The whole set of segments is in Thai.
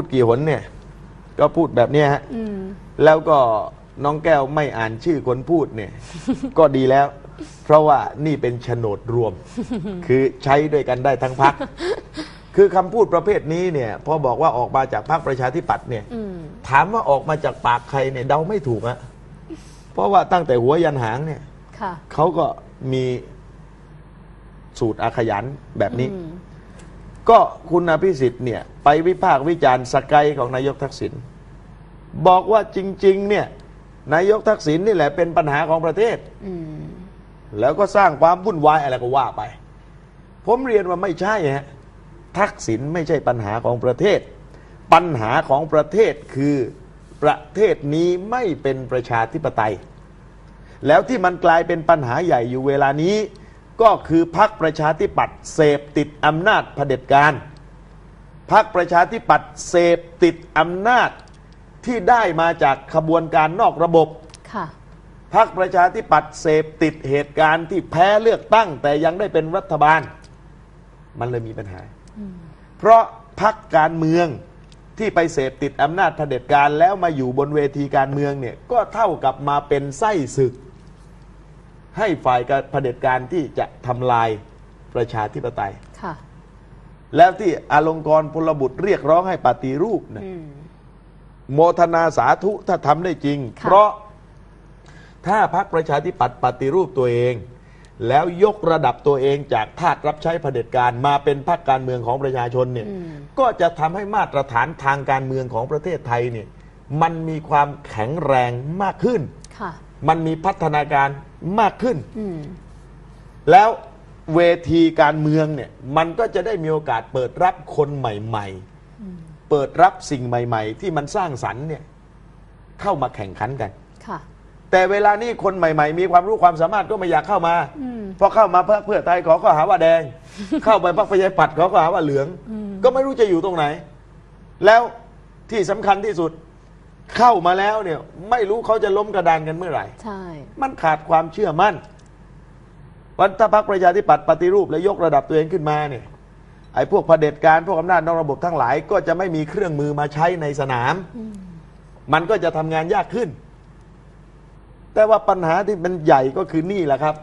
พูดกี่หนเนี่ย ก็พูดแบบเนี้ยฮะอืม แล้วก็น้องแก้วไม่อ่านชื่อคนพูดเนี่ย ก็ดีแล้ว เพราะว่านี่เป็นโฉนดรวม คือใช้ด้วยกันได้ทั้งพัก คือคำพูดประเภทนี้เนี่ยพอบอกว่าออกมาจากพรรคประชาธิปัตย์เนี่ย อืม ถามว่าออกมาจากปากใครเนี่ยเดาไม่ถูกอะเพราะว่าตั้งแต่หัวยันหางเนี่ย ค่ะ เขาก็มีสูตรอาขยันแบบนี้ อืม ก็คุณอภิสิทธิ์เนี่ยไปวิพากษ์วิจารณ์สกายของนายกทักษิณบอกว่าจริง ๆ เนี่ยนายกทักษิณนี่แหละเป็นปัญหาของประเทศอืมแล้วก็สร้างความวุ่นวายอะไรก็ว่าไป ผมเรียนว่าไม่ใช่ฮะทักษิณไม่ใช่ปัญหาของประเทศ ปัญหาของประเทศคือประเทศนี้ไม่เป็นประชาธิปไตย แล้วที่มันกลายเป็นปัญหาใหญ่อยู่เวลานี้ ก็คือพรรคประชาธิปัตย์เสพติดอำนาจเผด็จการพรรคประชาธิปัตย์เสพติดอำนาจที่ได้มาจากขบวนการนอกระบบค่ะพรรคประชาธิปัตย์เสพติดเหตุการณ์ที่แพ้เลือกตั้ง แต่ยังได้เป็นรัฐบาล มันเลยมีปัญหา เพราะพรรคการเมืองที่ไปเสพติดอำนาจเผด็จการแล้วมาอยู่บนเวทีการเมืองเนี่ยก็เท่ากับมาเป็นไส้ศึก ให้ฝ่ายการเผด็จการที่จะทำลายประชาธิปไตย ค่ะ แล้วที่อาลงกรณ์พลบุตรเรียกร้องให้ปฏิรูปนะอืม โมทนาสาธุถ้าทำได้จริง ค่ะ เพราะถ้าพรรคประชาธิปัตย์ปฏิรูปตัวเอง แล้วยกระดับตัวเองจากทาสรับใช้เผด็จการมาเป็นพรรคการเมืองของประชาชนเนี่ย อืม ก็จะทำให้มาตรฐานทางการเมืองของประเทศไทยเนี่ย มันมีความแข็งแรงมากขึ้น ค่ะ มันมีพัฒนาการมากขึ้น อืม แล้วเวทีการเมืองเนี่ย มันก็จะได้มีโอกาสเปิดรับคนใหม่ๆ เปิดรับสิ่งใหม่ๆ ที่มันสร้างสรรค์เนี่ยเข้ามาแข่งขันกัน ค่ะ แต่เวลานี้คนใหม่ ๆ มีความรู้ความสามารถก็ไม่อยากเข้ามาอืม พอเข้ามาเพื่อเพื่อไทยเขาก็หาว่าแดง เข้าไปพรรคประชาธิปัตย์เขาก็หาว่าเหลือง ก็ไม่รู้จะอยู่ตรงไหน แล้วที่สำคัญที่สุด เข้ามาแล้วเนี่ย ไม่รู้เขาจะล้มกระดานกันเมื่อไหร่ ใช่ มันขาดความเชื่อมั่น วันถ้าพรรคประชาธิปัตย์ปฏิรูปและยกระดับตัวเองขึ้นมาเนี่ยไอ้พวกเผด็จการพวกอำนาจนอกระบบทั้งหลาย ก็จะไม่มีเครื่องมือมาใช้ในสนาม มันก็จะทำงานยากขึ้น แต่ว่าปัญหาที่มันใหญ่ก็คือนี่แหละครับ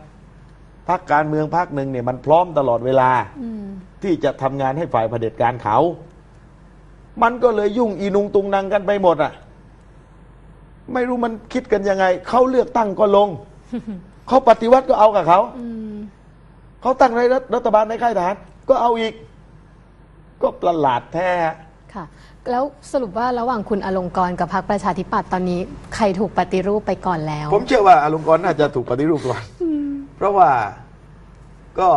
พรรคการเมืองพรรคหนึ่งเนี่ยมันพร้อมตลอดเวลาอืมที่จะทำงานให้ฝ่ายเผด็จการเขา มันก็เลยยุ่งอีนุงตุงนังกันไปหมดอะ ไม่รู้มันคิดกันยังไง เขาเลือกตั้งก็ลง เขาปฏิวัติก็เอากับเขาอืมเขาตั้งในรัฐรัฐบาลในค่ายทหารก็เอาอีก ก็ประหลาดแท้ค่ะ แล้วสรุปว่าระหว่างคุณอลงกรณ์กับพรรคประชาธิปัตย์ตอนนี้ ใครถูกปฏิรูปไปก่อนแล้ว ผมเชื่อว่าอลงกรณ์น่าจะถูกปฏิรูปก่อนเพราะว่าก็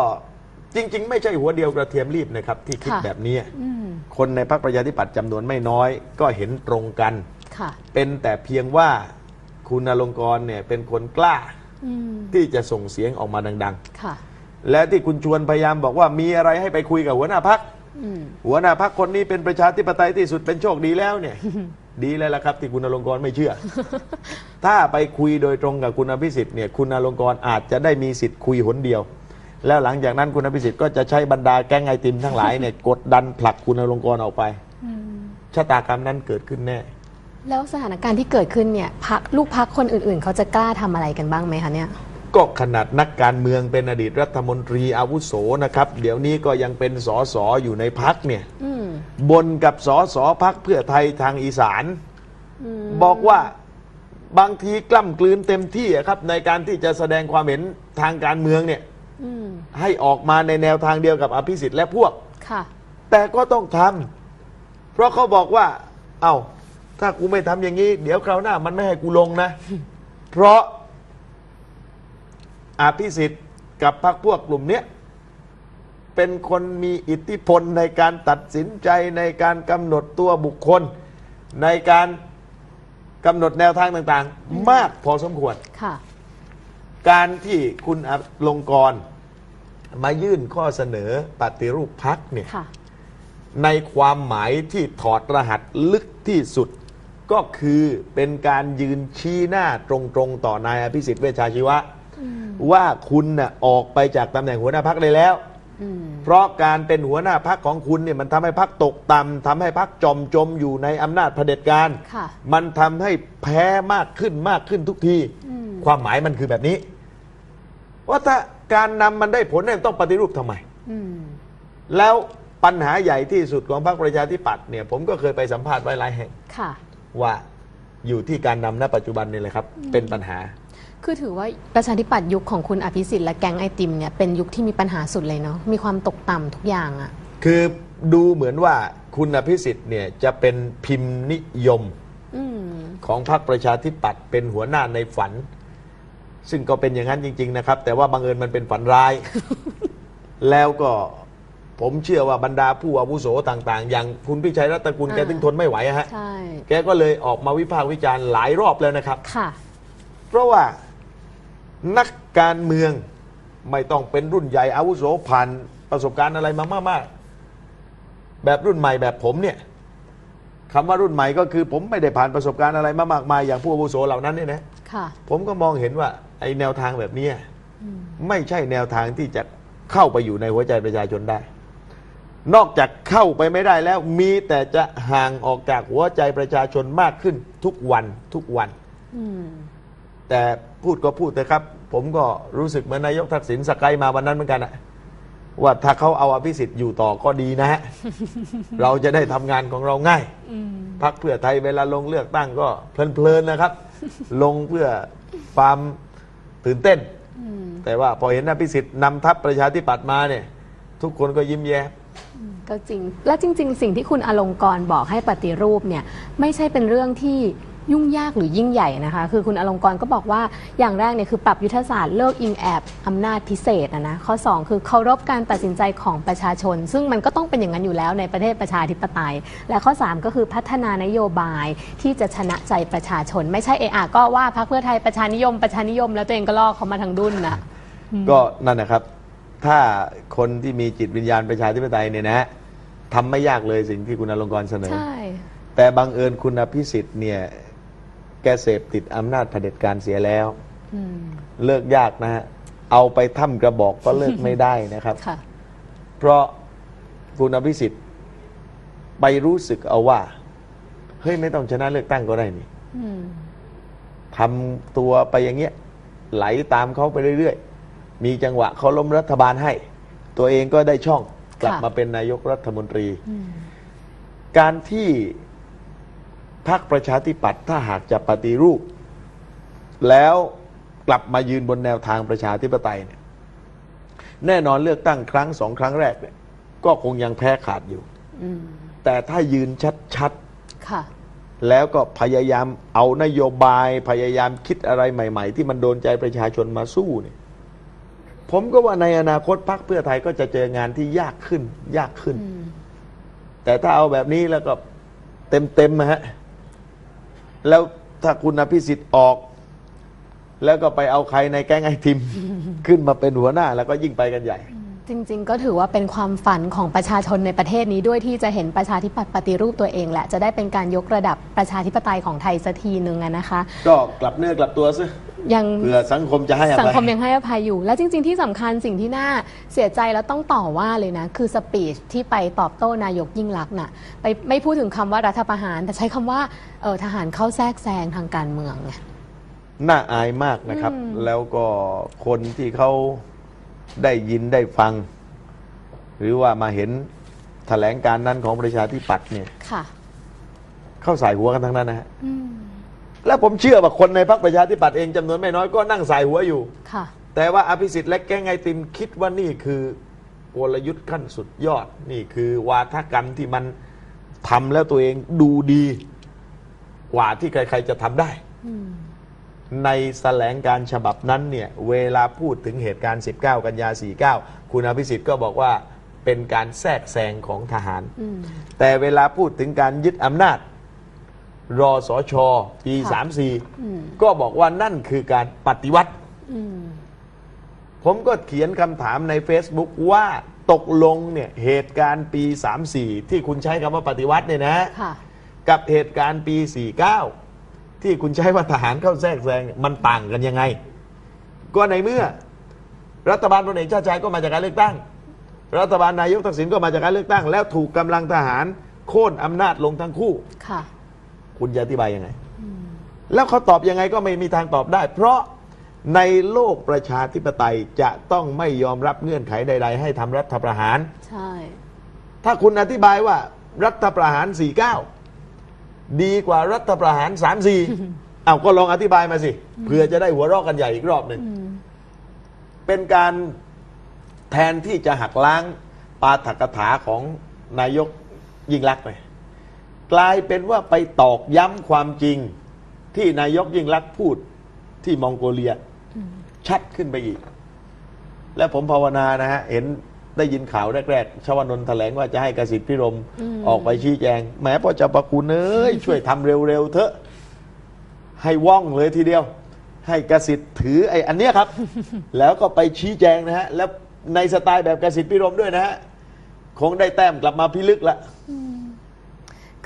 จริง ๆ ไม่ใช่หัวเดียวกระเทียมรีบนะครับ ที่คิดค่ะแบบนี้อืมคนในพรรคประชาธิปัตย์จำนวนไม่น้อย ก็เห็นตรงกัน ค่ะ เป็นแต่เพียงว่าคุณอลงกรณ์เนี่ยเป็นคนกล้าอืมที่จะส่งเสียงออกมาดัง ค่ะ ๆ และที่คุณชวนพยายามบอกว่ามีอะไรให้ไปคุยกับหัวหน้าพัก อืม หัวหน้าพักคนนี้เป็นประชาธิปไตยที่สุดเป็นโชคดีแล้วเนี่ย ดีแล้วละครับ ที่คุณอลงกรณ์ไม่เชื่อ ถ้าไปคุยโดยตรงกับคุณอภิสิทธิ์เนี่ยคุณอลงกรณ์อาจจะได้มีสิทธิ์คุยหนเดียว แล้วหลังจากนั้นคุณอภิสิทธิ์ก็จะใช้บรรดาแก๊งไอติมทั้งหลายเนี่ย กดดันผลักคุณอลงกรณ์ออกไปอืมชะตากรรมนั้นเกิดขึ้นแน่ แล้วสถานการณ์ที่เกิดขึ้นเนี่ยพักลูกพักคนอื่นๆ เขาจะกล้าทำอะไรกันบ้างไหมคะเนี่ย ก็ขนาดนักการเมืองเป็นอดีตรัฐมนตรีอาวุโสนะครับ เดี๋ยวนี้ก็ยังเป็นสอสออยู่ในพักเนี่ยอืมบนกับสอสอพักเพื่อไทยทางอีสาน อืมบอกว่าบางทีกล้ำกลืนเต็มที่อะครับ ในการที่จะแสดงความเห็นทางการเมืองเนี่ยอืมให้ออกมาในแนวทางเดียวกับอภิสิทธิ์และพวก ค่ะ แต่ก็ต้องทำเพราะเขาบอกว่า เอา้า ถ้ากูไม่ทำอย่างนี้ เดี๋ยวคราวหน้า มันไม่ให้กูลงนะ เพราะอภิสิทธิ์กับพรรคพวกกลุ่มเนี้ยเป็นคนมีอิทธิพลในการตัดสินใจในการกำหนดตัวบุคคล ในการกำหนดแนวทางต่างๆ มากพอสมควร ค่ะ การที่คุณอลงกรณ์มายื่นข้อเสนอปฏิรูปพักเนี่ย ค่ะ ในความหมายที่ถอดรหัสลึกที่สุด ก็คือเป็นการยืนชี้หน้าตรงๆ ต่อนายอภิสิทธิ์เวชชาชีวะ ว่าคุณน่ะออกไปจากตำแหน่งหัวหน้าพักได้แล้วอืมเพราะการเป็นหัวหน้าพักของคุณเนี่ยมันทำให้พักตกต่ำทำให้พักจมจมอยู่ในอำนาจเผด็จการค่ะมันทำให้แพ้มากขึ้นมากขึ้นทุกทีอืมความหมายมันคือแบบนี้ ว่าถ้าการนำมันได้ผลเนี่ยต้องปฏิรูปทำไมอืมแล้วปัญหาใหญ่ที่สุดของพรรคประชาธิปัตย์เนี่ยผมก็เคยไปสัมภาษณ์ไว้หลายแห่งค่ะ ว่าอยู่ที่การนำณปัจจุบันนี่เลยครับ เป็นปัญหา คือถือว่าประชาธิปัตย์ยุคของคุณอภิสิทธิ์และแก๊งไอติมเนี่ยเป็นยุคที่มีปัญหาสุดเลยเนาะมีความตกต่ำทุกอย่างอะคือดูเหมือนว่าคุณอภิสิทธิ์เนี่ยจะเป็นพิมพ์นิยมอืม ของพรรคประชาธิปัตย์เป็นหัวหน้าในฝัน ซึ่งก็เป็นอย่างนั้นจริง ๆ นะครับ แต่ว่าบังเอิญมันเป็นฝันร้าย แล้วก็ ผมเชื่อว่าบรรดาผู้อาวุโสต่างๆ อย่างคุณพิชัยรัตนกุลอ่าแกถึงทนไม่ไหวอะฮะ ใช่ แกก็เลยออกมาวิพากษ์วิจารณ์หลายรอบแล้วนะครับ ค่ะ เพราะว่านักการเมืองไม่ต้องเป็นรุ่นใหญ่อาวุโสผ่านประสบการณ์อะไรมามากๆ แบบรุ่นใหม่แบบผมเนี่ยคำว่ารุ่นใหม่ก็คือ ผมไม่ได้ผ่านประสบการณ์อะไรมามากมายอย่างผู้อาวุโสเหล่านั้นเนี่ยนะค่ะ ผมก็มองเห็นว่าไอ้แนวทางแบบเนี้ยไม่ใช่แนวทางที่จะเข้าไปอยู่ในหัวใจประชาชนได้ นอกจากเข้าไปไม่ได้แล้ว มีแต่จะห่างออกจากหัวใจประชาชนมากขึ้นทุกวันทุกวัน อืม แต่พูดก็พูดนะครับ ผมก็รู้สึกเหมือนนายกทักษิณสกายมาวันนั้นเหมือนกันอะว่าถ้าเขาเอาอภิสิทธิ์อยู่ต่อก็ดีนะฮะ เราจะได้ทำงานของเราง่ายพักเพื่อไทยเวลาลงเลือกตั้งก็เพลินๆนะครับ ลงเพื่อความตื่นเต้นแต่ว่าพอเห็นอภิสิทธิ์นำทัพประชาธิปัตย์มาเนี่ย ทุกคนก็ยิ้มแย้ม ก็จริง และจริง ๆ สิ่งที่คุณอลงกรบอกให้ปฏิรูปเนี่ยไม่ใช่เป็นเรื่องที่ยุ่งยากหรือยิ่งใหญ่นะคะ คือคุณอลงกรก็บอกว่าอย่างแรกเนี่ยคือปรับยุทธศาสตร์เลิกอิงแอบอำนาจพิเศษนะนะข้อ 2 คือเคารพการตัดสินใจของประชาชน ซึ่งมันก็ต้องเป็นอย่างนั้นอยู่แล้วในประเทศประชาธิปไตย และข้อ 3 ก็คือพัฒนานโยบายที่จะชนะใจประชาชน ไม่ใช่เอะอะก็ว่าพรรคเพื่อไทยประชานิยมประชานิยม แล้วตัวเองก็ลอกเขามาทางดุนนะก็นั่นนะครับ ถ้าคนที่มีจิตวิญญาณประชาธิปไตยเนี่ยนะฮะทำไม่ยากเลยสิ่งที่คุณอลงกรณ์เสนอ ใช่ แต่บังเอิญคุณอภิสิทธิ์เนี่ย แกเสพติดอำนาจเผด็จการเสียแล้ว อืม เลิกยากนะฮะ เอาไปถ้ำกระบอกก็เลิกไม่ได้นะครับ ค่ะ เพราะคุณอภิสิทธิ์ไปรู้สึกเอาว่า เฮ้ย ไม่ต้องชนะเลือกตั้งก็ได้นี่อืม ทำตัวไปอย่างเงี้ย ไหลตามเขาไปเรื่อยๆ มีจังหวะเขาล้มรัฐบาลให้ ตัวเองก็ได้ช่องกลับค่ะมาเป็นนายกรัฐมนตรีอืมการที่พรรคประชาธิปัตย์ถ้าหากจะปฏิรูป แล้วกลับมายืนบนแนวทางประชาธิปไตยเนี่ยแน่นอนเลือกตั้งครั้งสองครั้งแรกเนี่ยก็คงยังแพ้ขาดอยู่อืมแต่ถ้ายืนชัดค่ะๆแล้วก็พยายามเอานโยบายพยายามคิดอะไรใหม่ ๆ ที่มันโดนใจประชาชนมาสู้เนี่ย ผมก็ว่าในอนาคตพรรคเพื่อไทยก็จะเจองานที่ยากขึ้น ยากขึ้นอืมแต่ถ้าเอาแบบนี้แล้วก็เต็มเต็มๆนะฮะแล้วถ้าคุณอภิสิทธิ์ออก แล้วก็ไปเอาใครในแก๊งไอทิม ขึ้นมาเป็นหัวหน้า แล้วก็ยิ่งไปกันใหญ่ จริง ๆ ก็ถือว่าเป็นความฝันของประชาชนในประเทศนี้ด้วยที่จะเห็นประชาธิปัตย์ปฏิรูปตัวเองแหละจะได้เป็นการยกระดับประชาธิปไตยของไทยสักทีหนึ่งอะนะคะ ก็กลับเนื้อกลับตัวซะยังเผื่อสังคมจะให้อสังภัยคมยังให้อภัยอยู่ และจริง ๆ ที่สำคัญสิ่งที่น่าเสียใจแล้วต้องต่อว่าเลยนะ คือสปีชที่ไปตอบโต้นายกยิ่งลักษณ์น่ะไปไม่พูดถึงคำว่ารัฐประหาร แต่ใช้คำว่าเออทหารเข้าแทรกแซงทางการเมืองไงน่าอายมากนะครับอืมแล้วก็คนที่เขา ได้ยินได้ฟัง หรือว่ามาเห็นแถลงการณ์นั้นของประชาธิปัตย์เนี่ยค่ะ เข้าใส่หัวกันทั้งนั้นนะฮะอืมแล้วผมเชื่อว่าคนในพรรคประชาธิปัตย์เองจำนวนไม่น้อยก็นั่งใส่หัวอยู่ค่ะ แต่ว่าอภิสิทธิ์และแก๊งไอติมคิดว่านี่คือกลยุทธ์ขั้นสุดยอด นี่คือวาทกรรมที่มันทำแล้วตัวเองดูดี กว่าที่ใคร ๆจะทำได้อืม ในแสลงการฉบับนั้นเนี่ยเวลาพูดถึงเหตุการณ์ 19 กันยา 49 คุณอภิสิทธิ์ก็บอกว่าเป็นการแทรกแซงของทหารอืมแต่เวลาพูดถึงการยึดอำนาจ รอสชปีค่ะอืม34 ก็บอกว่านั่นคือการปฏิวัติอืมผมก็เขียนคำถามใน Facebook ว่าตกลงเนี่ยเหตุการณ์ปี 34 ที่คุณใช้คำว่าปฏิวัติเนี่ยนะค่ะกับเหตุการณ์ปี 49 ที่คุณใช้ว่าทหารเข้าแทรกแซงมันต่างกันยังไง ก็ในเมื่อ รัฐบาลพลเอกชาติชายก็มาจากการเลือกตั้ง รัฐบาลนายกทักษิณก็มาจากการเลือกตั้ง แล้วถูกกำลังทหารโค่นอำนาจลงทั้งคู่ค่ะ คุณจะอธิบายยังไง แล้วเขาตอบยังไงก็ไม่มีทางตอบได้ เพราะในโลกประชาธิปไตยจะต้องไม่ยอมรับเงื่อนไขใด ๆ ให้ทำรัฐประหาร ใช่ ถ้าคุณอธิบายว่ารัฐประหาร 49 ดีกว่ารัฐประหาร34เอาก็ลองอธิบายมาสิเพื่อจะได้หัวเราะกันใหญ่อีกรอบหนึ่งเป็นการแทนที่จะหักล้างปาฐกถาของนายกยิ่งลักษณ์ไปกลายเป็นว่าไปตอกย้ำความจริงที่นายกยิ่งลักษณ์พูดที่มองโกเลียชัดขึ้นไปอีก และผมภาวนานะฮะ เห็น ได้ยินข่าวแรกๆชวนนท์แถลงว่าจะให้กสิทธิ์พิรมออกไปชี้แจงแหม้พ่อเจ้าประคุณเอ้ย ช่วยทำเร็วๆเถอะ ให้ว่องเลยทีเดียว ให้กสิทธิ์ถือไอ้อันเนี้ยครับ แล้วก็ไปชี้แจงนะฮะ แล้วในสไตล์แบบกสิทธิ์พิรมด้วยนะฮะ คงได้แต้มกลับมาพิลึกละ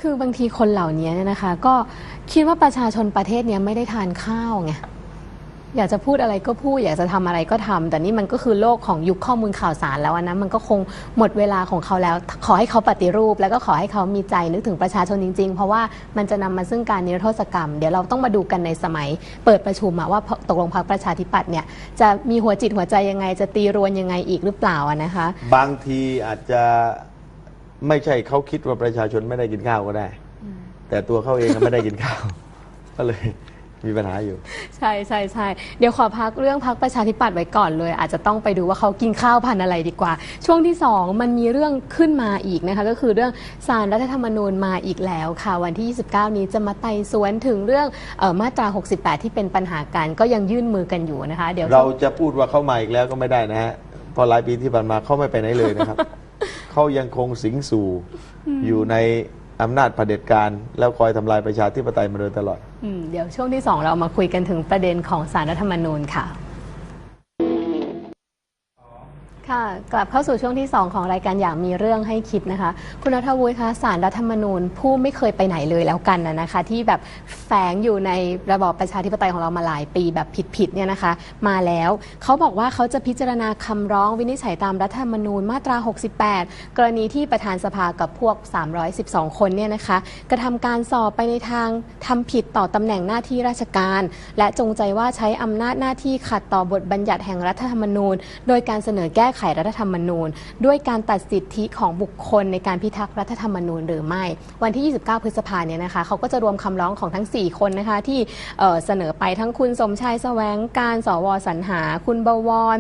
คือบางทีคนเหล่านี้เนี่ยนะคะ ก็คิดว่าประชาชนประเทศเนี้ยไม่ได้ทานข้าวไง อยากจะพูดอะไรก็พูดอยากจะทำอะไรก็ทำแต่นี่มันก็คือโลกของยุคข้อมูลข่าวสารแล้วนะมันก็คงหมดเวลาของเขาแล้ว ขอให้เขาปฏิรูป แล้วก็ขอให้เขามีใจนึกถึงประชาชนจริง ๆ เพราะว่ามันจะนำมาซึ่งการนิรโทษกรรม เดี๋ยวเราต้องมาดูกันในสมัย เปิดประชุมว่าตกลงพรรคประชาธิปัตย์เนี่ยจะมีหัวจิตหัวใจยังไง จะตีรวนยังไงอีกหรือเปล่านะคะ บางทีอาจจะไม่ใช่เขาคิดว่าประชาชนไม่ได้กินข้าวก็ได้ แต่ตัวเขาเองก็ไม่ได้กินข้าวก็เลย มีปัญหาอยู่ ใช่ใช่ใช่เดี๋ยวขอพักเรื่องพักประชาธิปัตย์ไว้ก่อนเลย อาจจะต้องไปดูว่าเขากินข้าวพันธุ์อะไรดีกว่า ช่วงที่ 2 มันมีเรื่องขึ้นมาอีกนะคะก็คือเรื่องสารรัฐธรรมนูญมาอีกแล้วค่ะ วันที่ 29 นี้จะมาไต่สวนถึงเรื่องเออมาตรา 68 ที่เป็นปัญหากันก็ยังยื่นมือกันอยู่นะคะ เดี๋ยวเราจะพูดว่าเข้ามาอีกแล้วก็ไม่ได้นะฮะเพอหลายปีที่ผ่านมาเขาไม่ไปไหนเลยนะครับ เขายังคงสิงสู่อยู่ใน อำนาจเผด็จการแล้วคอยทำลายประชาธิปไตยมาโดยตลอด อืมเดี๋ยวช่วงที่สองเรามาคุยกันถึงประเด็นของสารรัฐธรรมนูญค่ะ ค่ะ กลับเข้าสู่ช่วงที่ 2 ของรายการอย่างมีเรื่องให้คิดนะคะ คุณนัทวุฒิคะสารรัฐธรรมนูญผู้ไม่เคยไปไหนเลยแล้วกันนะนะคะ ที่แบบแฝงอยู่ในระบอบประชาธิปไตยของเรามาหลายปีแบบผิดๆเนี่ยนะคะ มาแล้วเขาบอกว่าเขาจะพิจารณาคำร้องวินิจฉัยตามรัฐธรรมนูญมาตรา 68 กรณีที่ประธานสภากับพวก 312 คนเนี่ยนะคะ กระทำการสอบไปในทางทำผิดต่อตำแหน่งหน้าที่ราชการ และจงใจว่าใช้อำนาจหน้าที่ขัดต่อบทบัญญัติแห่งรัฐธรรมนูญ โดยการเสนอแก้ไขรัฐธรรมนูญ ด้วยการตัดสิทธิของบุคคลในการพิทักษ์รัฐธรรมนูญหรือไม่ วันที่ 29 พฤษภาเนี่ยนะคะเขาก็จะรวมคำร้องของทั้ง 4 คนนะคะที่เเสนอไปทั้งคุณสมชายแสวงการสวสรรหา คุณบวร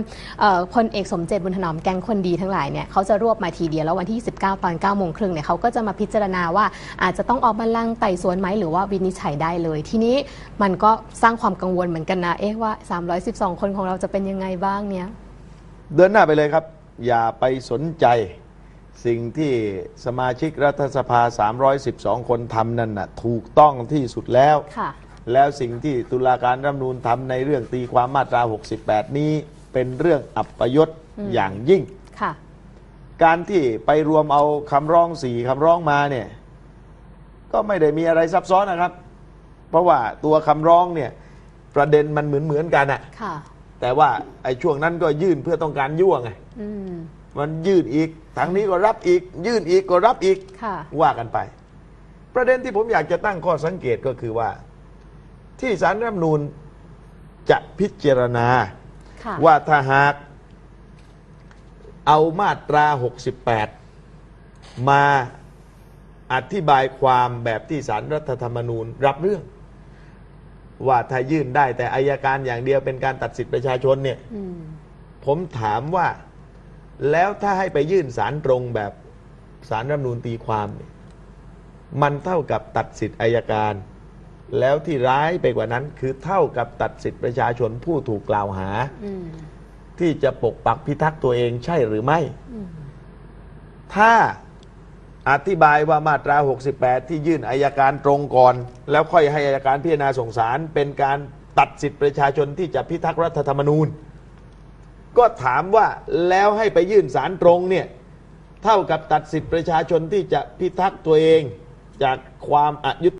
พลเอกสมเจตบุญถนอมแกงคนดีทั้งหลายเนี่ยเขาจะรวบมาทีเดียวแล้ววันที่ 29 ตอน9โมงครึ่งเนี่ยเขาก็จะมาพิจารณาว่าอาจจะต้องออกบัลลังก์ไต่สวนไหมหรือว่าวินิจฉัยได้เลย ทีนี้มันก็สร้างความกังวลเหมือนกันนะเอ๊ะว่า 312 คนของเราจะเป็นยังไงบ้างเนี่ย เดินหน้าไปเลยครับ อย่าไปสนใจ สิ่งที่สมาชิกรัฐสภา 312 คนทำนั่นน่ะถูกต้องที่สุดแล้ว ค่ะ แล้วสิ่งที่ตุลาการรัฐธรรมนูญทำในเรื่องตีความมาตรา 68 นี้ เป็นเรื่องอัปยศอย่างยิ่ง ค่ะ การที่ไปรวมเอาคำร้องสี่คำร้องมาเนี่ย ก็ไม่ได้มีอะไรซับซ้อนนะครับ เพราะว่าตัวคำร้องเนี่ย ประเด็นมันเหมือนเหมือนๆกันอะ ค่ะ แต่ว่าไอ้ช่วงนั้นก็ยื่นเพื่อต้องการยั่วไงอืมมันยื่นอีกทางนี้ก็รับอีก ยื่นอีกก็รับอีก ค่ะ ว่ากันไป ประเด็นที่ผมอยากจะตั้งข้อสังเกตก็คือว่า ที่สารรัฐธรรมนูญจะพิจารณา ค่ะ ว่าถ้าหากเอามาตรา 68 มาอธิบายความแบบที่สารรัฐธรรมนูญรับเรื่อง ว่าถ้ายื่นได้แต่อายการอย่างเดียวเป็นการตัดสิทธิประชาชนเนี่ยอืมผมถามว่า แล้วถ้าให้ไปยื่นสารตรงแบบสารรัฐธรรมนูญตีความเนี่ยมันเท่ากับตัดสิทธิอายการ แล้วที่ร้ายไปกว่านั้น คือเท่ากับตัดสิทธิประชาชนผู้ถูกกล่าวหาอืมที่จะปกปักพิทักษ์ตัวเองใช่หรือไม่อืมถ้า อธิบายว่ามาตรา 68 ที่ยื่นอายการตรงก่อน แล้วค่อยให้อายการพิจารณาส่งสารเป็นการตัดสิทธิประชาชนที่จะพิทักษ์รัฐธรรมนูญ ก็ถามว่าแล้วให้ไปยื่นสารตรงเนี่ยเท่ากับตัดสิทธิประชาชนที่จะพิทักษ์ตัวเองจากความอายุ